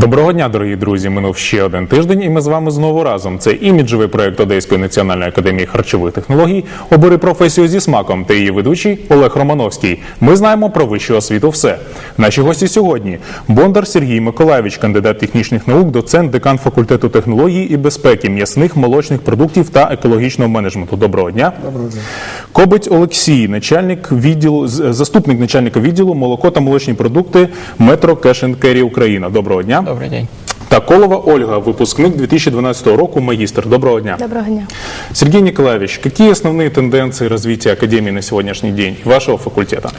Доброго дня, дорогі друзі. Минув ще один тиждень, і ми з вами знову разом. Це іміджевий проект Одеської національної академії харчових технологій. Обери професію зі смаком та її ведучий Олег Романовський. Ми знаємо про вищу освіту все. Наші гості сьогодні Бондар Сергій Миколаєвич, кандидат технічних наук, доцент, декан факультету технології і безпеки, м'ясних, молочних продуктів та екологічного менеджменту. Доброго дня. Доброго дня. Кобець Олексій, начальник відділу, заступник начальника відділу молоко та молочні продукти Метро Carry Україна. Доброго дня. Добрий день. Та Колова Ольга, выпускник 2012 року, магистр. Доброго дня. Доброго дня. Сергей Николаевич, какие основные тенденции развития Академии на сегодняшний день и вашего факультета?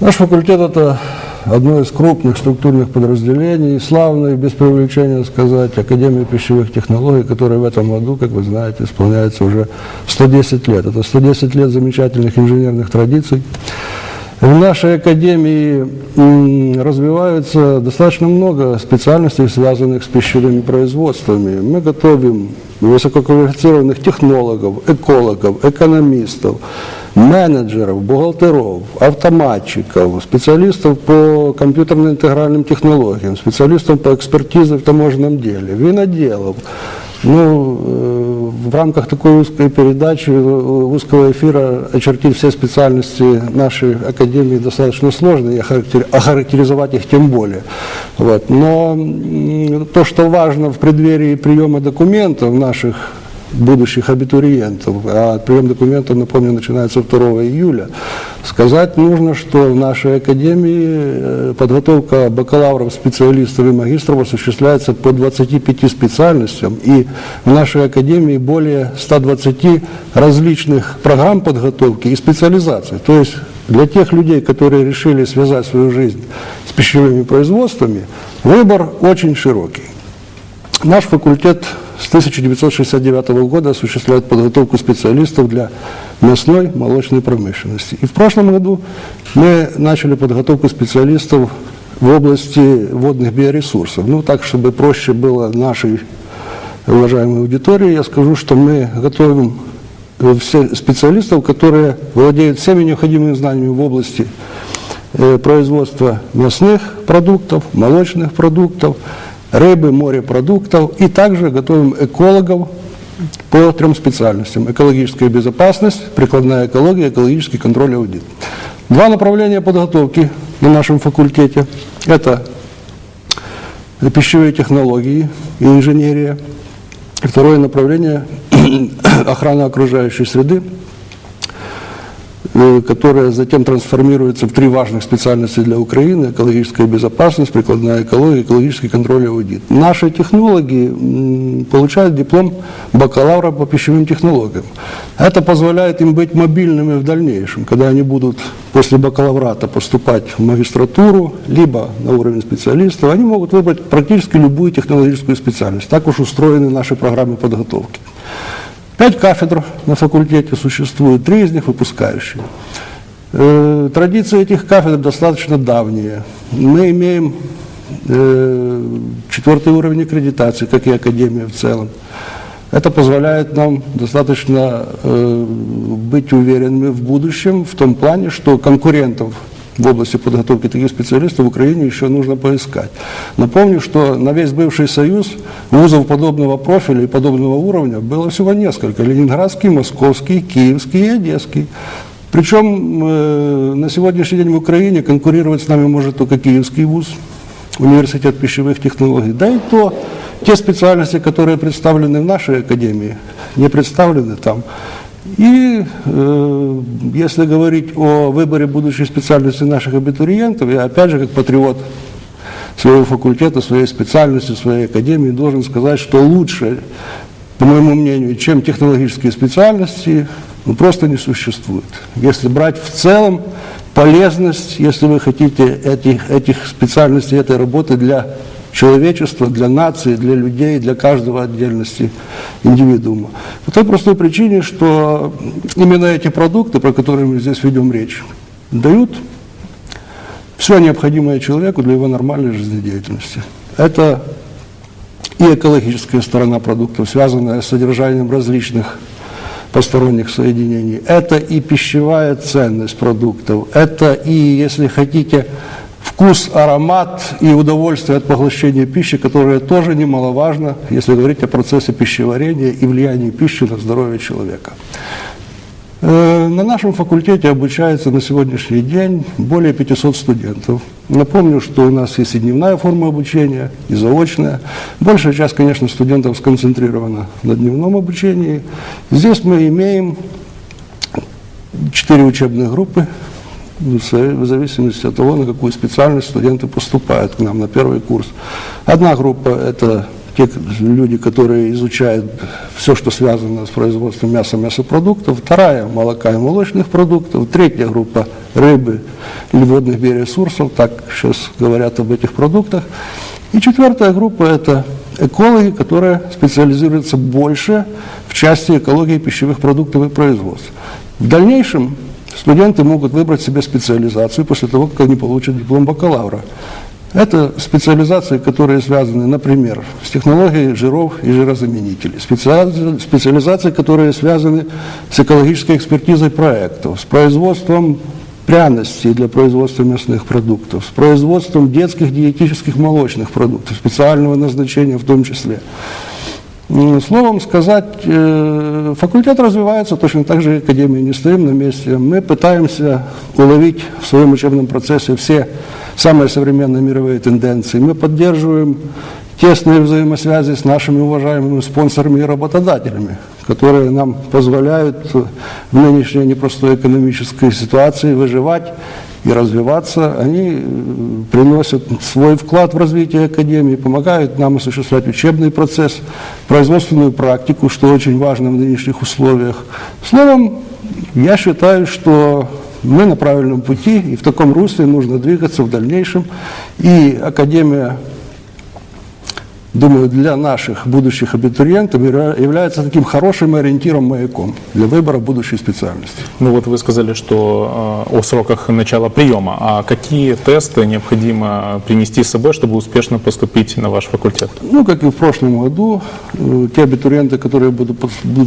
Наш факультет – это одно из крупных структурных подразделений, славной, без преувеличения сказать, Академии пищевых технологий, которая в этом году, как вы знаете, исполняется уже 110 лет. Это 110 лет замечательных инженерных традиций. В нашей академии развивается достаточно много специальностей, связанных с пищевыми производствами. Мы готовим высококвалифицированных технологов, экологов, экономистов, менеджеров, бухгалтеров, автоматчиков, специалистов по компьютерно-интегральным технологиям, специалистов по экспертизе в таможенном деле, виноделов. Ну, э, в рамках такой узкой передачи, э, узкого эфира очертить все специальности нашей академии достаточно сложно, и охарактери- охарактеризовать их тем более. Вот. Но то, что важно в преддверии приема документов наших будущих абитуриентов, а прием документов, напомню, начинается 2 июля, сказать нужно, что в нашей академии э, подготовка бакалавров, специалистов и магистров осуществляется по 25 специальностям, и в нашей академии более 120 различных программ подготовки и специализаций. То есть для тех людей, которые решили связать свою жизнь с пищевыми производствами, выбор очень широкий. Наш факультет с 1969 года осуществляет подготовку специалистов для мясной молочной промышленности. И в прошлом году мы начали подготовку специалистов в области водных биоресурсов. Ну, так, чтобы проще было нашей уважаемой аудитории, я скажу, что мы готовим э, специалистов, которые владеют всеми необходимыми знаниями в области э, производства мясных продуктов, молочных продуктов, рыбы, морепродуктов. И также готовим экологов по трем специальностям. Экологическая безопасность, прикладная экология, экологический контроль и аудит. Два направления подготовки на нашем факультете. Это пищевые технологии и инженерия. Второе направление – охрана окружающей среды, которая затем трансформируется в три важных специальности для Украины – экологическая безопасность, прикладная экология, экологический контроль и аудит. Наши технологи получают диплом бакалавра по пищевым технологиям. Это позволяет им быть мобильными в дальнейшем, когда они будут после бакалаврата поступать в магистратуру, либо на уровень специалистов, они могут выбрать практически любую технологическую специальность. Так уж устроены наши программы подготовки. Пять кафедр на факультете существует, три из них выпускающие. Э, Традиции этих кафедр достаточно давние. Мы имеем э, четвертый уровень аккредитации, как и Академия в целом. Это позволяет нам достаточно э, быть уверенными в будущем в том плане, что конкурентов в области подготовки таких специалистов в Украине еще нужно поискать. Напомню, что на весь бывший Союз вузов подобного профиля и подобного уровня было всего несколько. Ленинградский, Московский, Киевский и Одесский. Причем э, на сегодняшний день в Украине конкурировать с нами может только Киевский вуз, университет пищевых технологий. Да и то, те специальности, которые представлены в нашей академии, не представлены там. И э, если говорить о выборе будущей специальности наших абитуриентов, я опять же как патриот своего факультета, своей специальности, своей академии должен сказать, что лучше, по моему мнению, чем технологические специальности, ну, просто не существует. Если брать в целом полезность, если вы хотите этих, этих специальностей, этой работы для человечества, для нации, для людей, для каждого отдельности индивидуума. По той простой причине, что именно эти продукты, про которые мы здесь ведем речь, дают все необходимое человеку для его нормальной жизнедеятельности. Это и экологическая сторона продуктов, связанная с содержанием различных посторонних соединений. Это и пищевая ценность продуктов, это и, если хотите, вкус, аромат и удовольствие от поглощения пищи, которое тоже немаловажно, если говорить о процессе пищеварения и влиянии пищи на здоровье человека. Э, На нашем факультете обучается на сегодняшний день более 500 студентов. Напомню, что у нас есть и дневная форма обучения, и заочная. Большая часть, конечно, студентов сконцентрирована на дневном обучении. Здесь мы имеем четыре учебные группы, в зависимости от того, на какую специальность студенты поступают к нам на первый курс. Одна группа – это те люди, которые изучают все, что связано с производством мяса, мясопродуктов. Вторая – молока и молочных продуктов. Третья группа – рыбы или водных биоресурсов, так сейчас говорят об этих продуктах. И четвертая группа – это экологи, которые специализируются больше в части экологии пищевых продуктов и производств. В дальнейшем студенты могут выбрать себе специализацию после того, как они получат диплом бакалавра. Это специализации, которые связаны, например, с технологией жиров и жирозаменителей, специализации, которые связаны с экологической экспертизой проектов, с производством пряностей для производства мясных продуктов, с производством детских диетических молочных продуктов, специального назначения в том числе. М, Словом сказать, э, факультет развивается точно так же, Академия не стоим на месте. Мы пытаемся уловить в своем учебном процессе все самые современные мировые тенденции. Мы поддерживаем тесные взаимосвязи с нашими уважаемыми спонсорами и работодателями, которые нам позволяют в нынешней непростой экономической ситуации выживать и развиваться, они э, приносят свой вклад в развитие Академии, помогают нам осуществлять учебный процесс, производственную практику, что очень важно в нынешних условиях. Словом, я считаю, что мы на правильном пути, и в таком русле нужно двигаться в дальнейшем. И Академия думаю, для наших будущих абитуриентов явля- является таким хорошим ориентиром, маяком для выбора будущей специальности. Ну вот вы сказали, что э, о сроках начала приема. А какие тесты необходимо принести с собой, чтобы успешно поступить на ваш факультет? Ну, как и в прошлом году, э, те абитуриенты, которые будут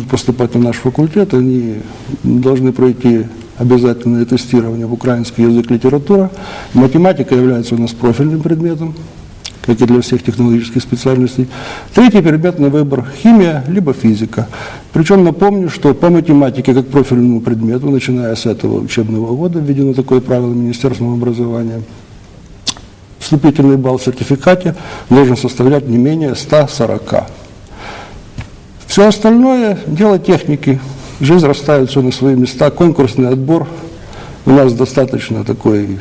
поступать на наш факультет, они должны пройти обязательное тестирование в украинский язык литература. Математика является у нас профильным предметом, как для всех технологических специальностей. Третий предмет на выбор – химия, либо физика. Причем напомню, что по математике как профильному предмету, начиная с этого учебного года, введено такое правило Министерством образования – вступительный балл в сертификате должен составлять не менее 140. Все остальное – дело техники. Жизнь расставит все на свои места. Конкурсный отбор у нас достаточно такой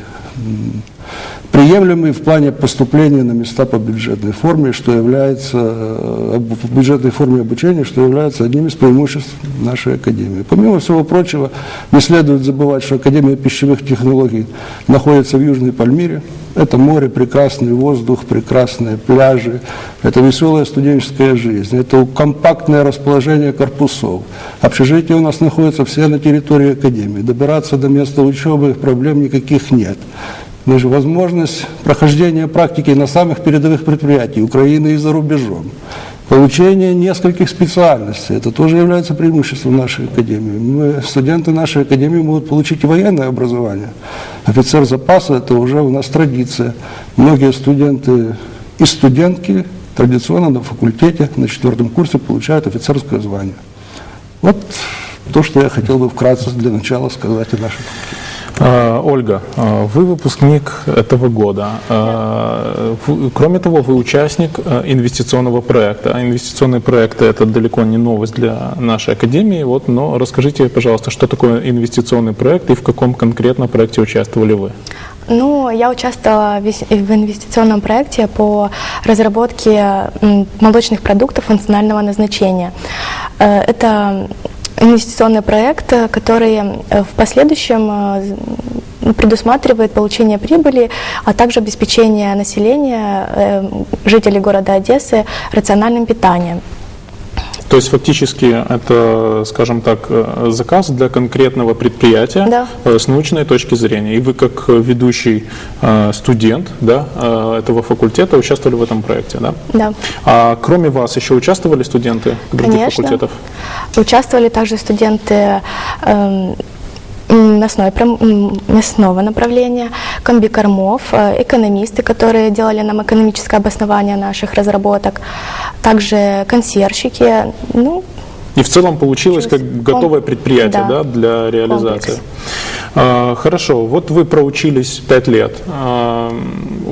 приемлемый в плане поступления на места по бюджетной форме, что является э, в бюджетной форме обучения, что является одним из преимуществ нашей академии. Помимо всего прочего, не следует забывать, что Академия пищевых технологий находится в Южной Пальмире. Это море, прекрасный воздух, прекрасные пляжи, это веселая студенческая жизнь, это компактное расположение корпусов. Общежития у нас находятся все на территории Академии. Добираться до места учебы проблем никаких нет. Даже возможность прохождения практики на самых передовых предприятиях Украины и за рубежом. Получение нескольких специальностей. Это тоже является преимуществом нашей академии. Мы, студенты нашей академии могут получить военное образование. Офицер запаса – это уже у нас традиция. Многие студенты и студентки традиционно на факультете на четвертом курсе получают офицерское звание. Вот то, что я хотел бы вкратце для начала сказать о нашем Э, Ольга, э, вы выпускник этого года. Вы- Кроме того, вы участник инвестиционного проекта. А инвестиционные проекты – это далеко не новость для нашей академии. Вот, но расскажите, пожалуйста, что такое инвестиционный проект и в каком конкретно проекте участвовали вы? Ну, я участвовала в инвестиционном проекте по разработке молочных продуктов функционального назначения. Э, Это инвестиционный проект, э, который э, в последующем э, з- предусматривает получение прибыли, а также обеспечение населения, жителей города Одессы рациональным питанием. То есть фактически это, скажем так, э, заказ для конкретного предприятия Да. э, с научной точки зрения. И вы как э, ведущий студент да, этого факультета участвовали в этом проекте, да? Да. А кроме вас еще участвовали студенты других Конечно. факультетов? Участвовали также студенты эм, м, мясной, прям- м, мясного направления, комбикормов, э, экономисты, которые делали нам экономическое обоснование наших разработок, также консьержики, ну, И в целом получилось как готовое предприятие да. да. для реализации. Комплекс. А, Хорошо, вот вы проучились 5 лет. А,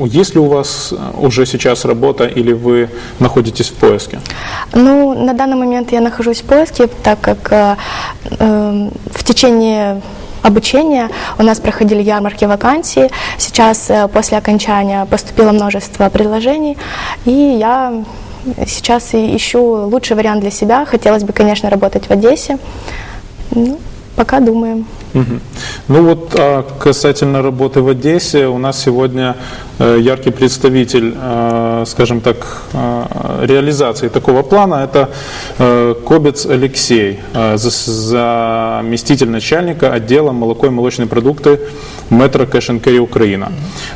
Есть ли у вас уже сейчас работа или вы находитесь в поиске? Ну, на данный момент я нахожусь в поиске, так как э, э, в течение обучения у нас проходили ярмарки вакансий. Сейчас, э, после окончания, поступило множество предложений, и я сейчас ищу лучший вариант для себя. Хотелось бы, конечно, работать в Одессе. Ну, пока думаем. Ну вот а касательно работы в Одессе, у нас сегодня э, яркий представитель, э, скажем так, э, реализации такого плана, это Кобец Алексей, за- заместитель начальника отдела молоко и молочные продукты Метро and Carry Украина.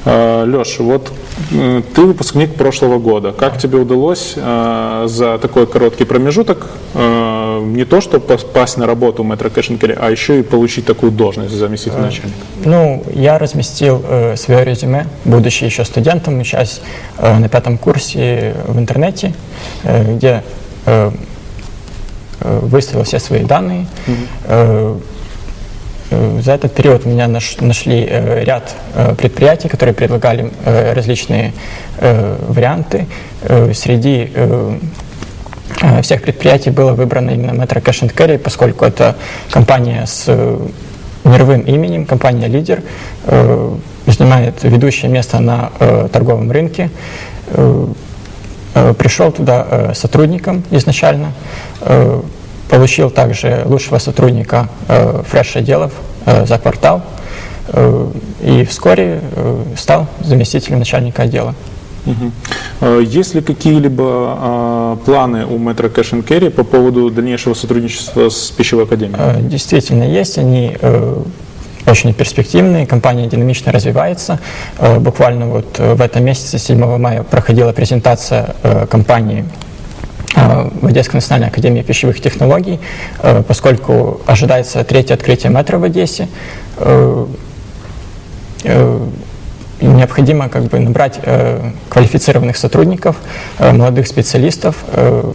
Леш, вот ты выпускник прошлого года. Как тебе удалось за такой короткий промежуток не то, что попасть на работу в Cash and Carry, а еще и получить такую должность заместителя начальника? Ну, я разместил э, свое резюме, будучи еще студентом, учась э, на пятом курсе в интернете, э, где э, э, выставил все свои данные. Э, э, За этот период меня наш- нашли э, ряд э, предприятий, которые предлагали э, различные э, варианты. Э, Среди э, э, всех предприятий было выбрано именно Metro Cash and Carry, поскольку это компания с мировым именем, компания-лидер, э, занимает ведущее место на э, торговом рынке. Э, э, Пришел туда э, сотрудником изначально, э, получил также лучшего сотрудника фреш-отделов за квартал и вскоре стал заместителем начальника отдела. Э, Есть ли какие-либо э, планы у Metro Cash and Carry по поводу дальнейшего сотрудничества с пищевой академией? Э, Действительно есть, они э, очень перспективные, компания динамично развивается. Э, Буквально вот э, в этом месяце, 7 мая, проходила презентация компании в Одесской национальной академии пищевых технологий, поскольку ожидается третье открытие метро в Одессе. Э, э, необходимо как бы набрать э, квалифицированных сотрудников, э, молодых специалистов, э,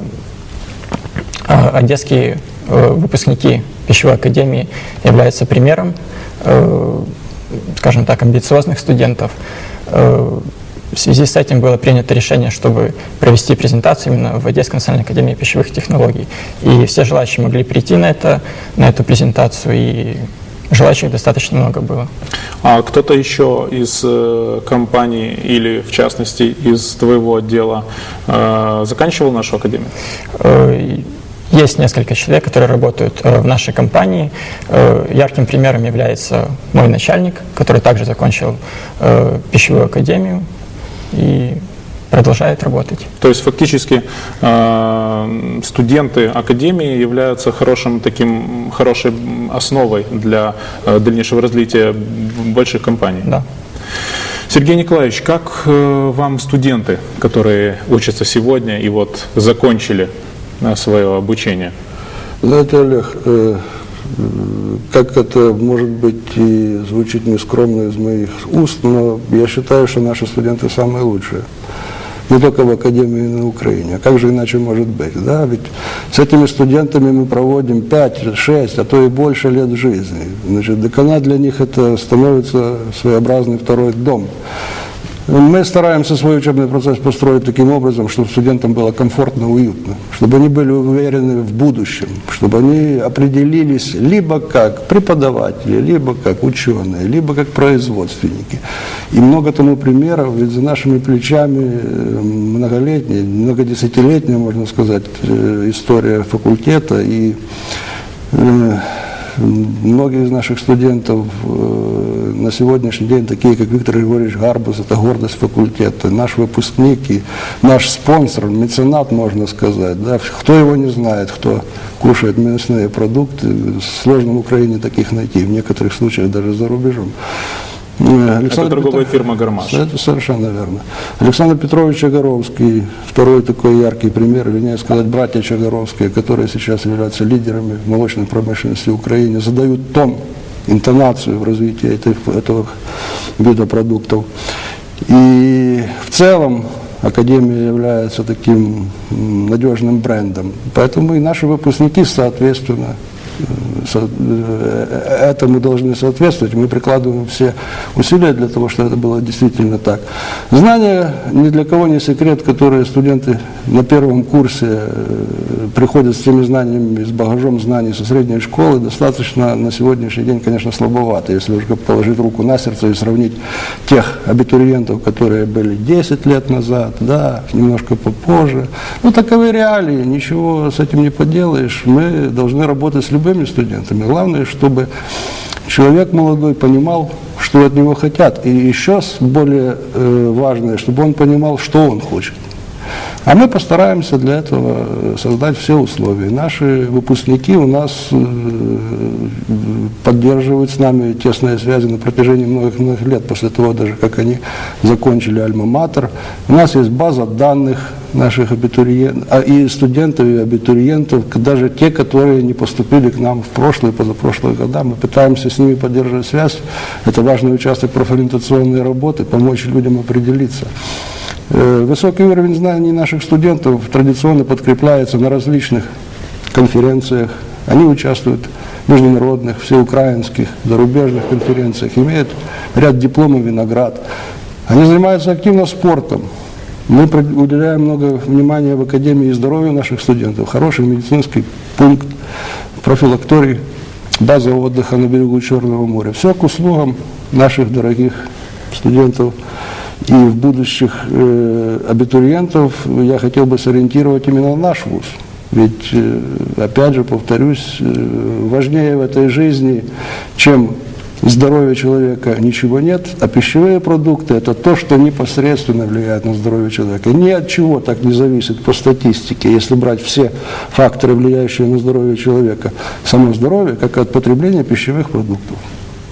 а Одесские э, выпускники пищевой академии являются примером, э, скажем так, амбициозных студентов. Э, В связи с этим было принято решение, чтобы провести презентацию именно в Одесской национальной академии пищевых технологий. И все желающие могли прийти на, это, на эту презентацию, и желающих достаточно много было. А кто-то еще из э, компаний или, в частности, из твоего отдела э, заканчивал нашу академию? Э, Есть несколько человек, которые работают э, в нашей компании. Ярким примером является мой начальник, который также закончил пищевую академию и продолжает работать. То есть фактически э, студенты академии являются хорошим таким хорошей основой для э, дальнейшего развития больших компаний. Да. Сергей Николаевич, как э, вам студенты, которые учатся сегодня и вот закончили свое обучение? Знаете, Олег, как это может быть и звучит нескромно из моих уст, но я считаю, что наши студенты самые лучшие. Не только в Академии на Украине. А как же иначе может быть? Да? Ведь с этими студентами мы проводим 5, 6, а то и больше лет жизни. Значит, деканат для них это становится своеобразный второй дом. Мы стараемся свой учебный процесс построить таким образом, чтобы студентам было комфортно, уютно, чтобы они были уверены в будущем, чтобы они определились либо как преподаватели, либо как ученые, либо как производственники. И много тому примеров, ведь за нашими плечами э, многолетняя, многодесятилетняя, можно сказать, э, история факультета и э, Многие из наших студентов на сегодняшний день, такие как Виктор Григорьевич Гарбус, это гордость факультета, наш выпускник и наш спонсор, меценат, можно сказать. Да? Кто его не знает, кто кушает мясные продукты, сложно в Украине таких найти, в некоторых случаях даже за рубежом. Э, Это Александр торговая Петров- фирма «Гармаш». это совершенно верно. Александр Петрович Чагоровский, второй такой яркий пример, вернее сказать, братья Чагоровские, которые сейчас являются лидерами молочной промышленности в Украине, задают тон интонацию в развитии этих, этого вида продуктов. И в целом Академия является таким надежным брендом. Поэтому и наши выпускники, соответственно, со- этому должны соответствовать. Мы прикладываем все усилия для того, чтобы это было действительно так. Знания ни для кого не секрет, которые студенты на первом курсе э, приходят с теми знаниями, с багажом знаний со средней школы, достаточно на сегодняшний день, конечно, слабовато. Если уж положить руку на сердце и сравнить тех абитуриентов, которые были 10 лет назад, да, немножко попозже. Ну, таковы реалии, ничего с этим не поделаешь. Мы должны работать с любыми студентами. Главное, чтобы человек молодой понимал, что от него хотят. И еще более э, важное, чтобы он понимал, что он хочет. А мы постараемся для этого создать все условия. Наши выпускники у нас э, поддерживают с нами тесные связи на протяжении многих-многих лет, после того даже, как они закончили Альма-Матер. У нас есть база данных наших абитуриентов, а и студентов, и абитуриентов, даже те, которые не поступили к нам в прошлые, позапрошлые года. Мы пытаемся с ними поддерживать связь. Это важный участок профориентационной работы, помочь людям определиться. Э, Высокий уровень знаний наших студентов традиционно подкрепляется на различных конференциях. Они участвуют в международных, всеукраинских, зарубежных конференциях, имеют ряд дипломов и наград. Они занимаются активно спортом. Мы уделяем много внимания в Академии здоровью наших студентов. Хороший медицинский пункт, профилакторий, база отдыха на берегу Черного моря. Все к услугам наших дорогих студентов и в будущих э, абитуриентов я хотел бы сориентировать именно на наш вуз. Ведь, э, опять же, повторюсь, э, важнее в этой жизни, чем здоровье человека, ничего нет, а пищевые продукты – это то, что непосредственно влияет на здоровье человека. Ни от чего так не зависит по статистике, если брать все факторы, влияющие на здоровье человека, само здоровье, как от потребления пищевых продуктов.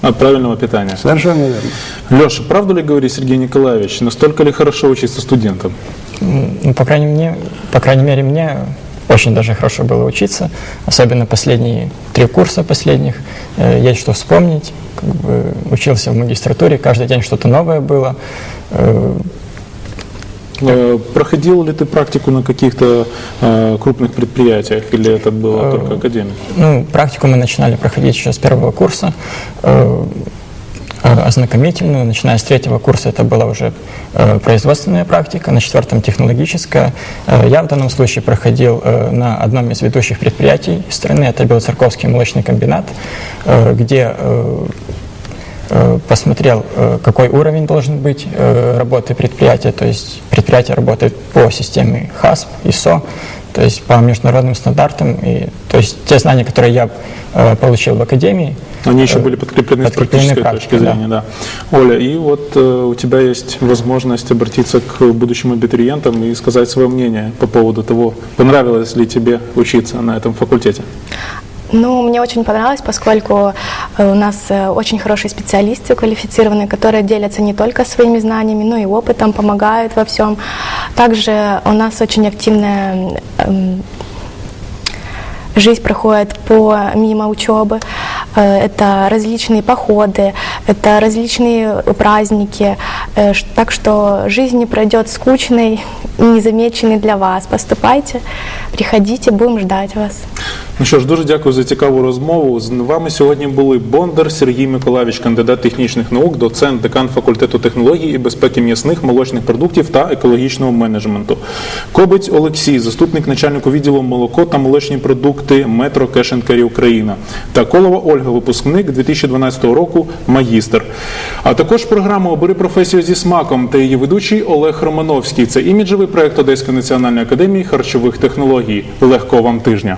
От правильного питания. Совершенно верно. Леша, правду ли говорит Сергей Николаевич? Настолько ли хорошо учиться студентам? Ну, по крайней, мне, по крайней мере, мне очень даже хорошо было учиться, особенно последние три курса последних. Э, Есть что вспомнить. Как бы учился в магистратуре, каждый день что-то новое было. Э, Э, Проходил ли ты практику на каких-то э, крупных предприятиях или это была только академия? Ну, практику мы начинали проходить еще с первого курса, э, э, ознакомительную. Начиная с третьего курса это была уже э, производственная практика, на четвертом технологическая. Э, Я в данном случае проходил э, на одном из ведущих предприятий страны, это Белоцерковский молочный комбинат, э, где э, э, посмотрел, э, какой уровень должен быть э, работы предприятия. То есть предприятие работает по системе HASP, ISO, то есть по международным стандартам. И, то есть те знания, которые я э, получил в академии, Они еще были подкреплены с подкреплены практической практикой, точки да. зрения, да. Оля, и вот э, у тебя есть возможность обратиться к будущим абитуриентам и сказать свое мнение по поводу того, понравилось ли тебе учиться на этом факультете. Ну, мне очень понравилось, поскольку э, у нас э, очень хорошие специалисты квалифицированные, которые делятся не только своими знаниями, но и опытом, помогают во всем. Также у нас очень активная эм, жизнь проходит помимо учебы. Э, Это различные походы, это различные праздники. Так что жизнь не пройдет скучной незамеченной для вас. Поступайте, приходите, будем ждать вас. Ну що ж, дуже дякую за цікаву розмову. З вами сьогодні були Бондар Сергій Миколаївич, кандидат технічних наук, доцент, декан факультету технологій і безпеки м'ясних, молочних продуктів та екологічного менеджменту. Кобець Олексій, заступник начальника відділу молоко та молочні продукти Метро Кешенкері Україна. Та Колова Ольга, випускник 2012 року, магістр. А також програма Обери професію зі смаком та її ведучий Олег Романовський. Це іміджевий проект Одеської національної академії харчових технологій. Легкого вам тижня.